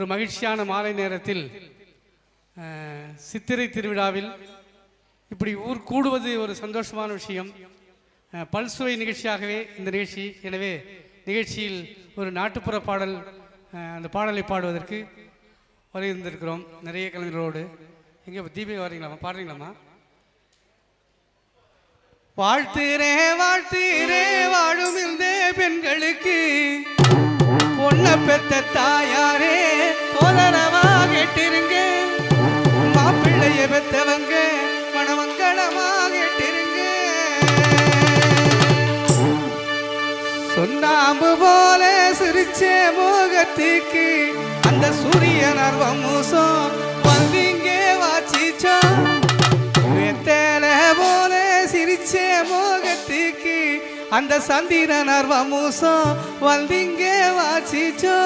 ஒரு மகிழ்ச்சியான மாலை நேரத்தில் சித்திரை திருவிழாவில் இப்படி ஊர் கூடுவது ஒரு சந்தோஷமான விஷயம். பல்சுவை நிகழ்ச்சியாகவே இந்த நிகழ்ச்சி எனவே நிகழ்ச்சியில் ஒரு நாட்டுப்புற பாடல் அந்த பாடலை பாடுவதற்கு வருகின்றிருக்கிறோம் நிறைய கலைஞர்களோடு. எங்கே தீபிகா வரீங்களாமா பாடுறீங்களாமா வாழ்த்துறே வாழ்த்துறே வாழும் இந்த பெண்களுக்கு பொண்ண பெத்த தாயாரே பெத்தவங்க மணமங்களமா கேட்டிருங்க சொன்னாம்பு போல சிரிச்ச மோகத்துக்கு அந்த சூரியன் அர்வம் மூசம் வந்தீங்க வாச்சிச்சோம் வெத்தல போல சிரிச்ச மோகத்துக்கு அந்த சந்திரன் அர்வ மூசம் வந்தீங்க வாச்சிச்சோ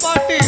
பாட்டு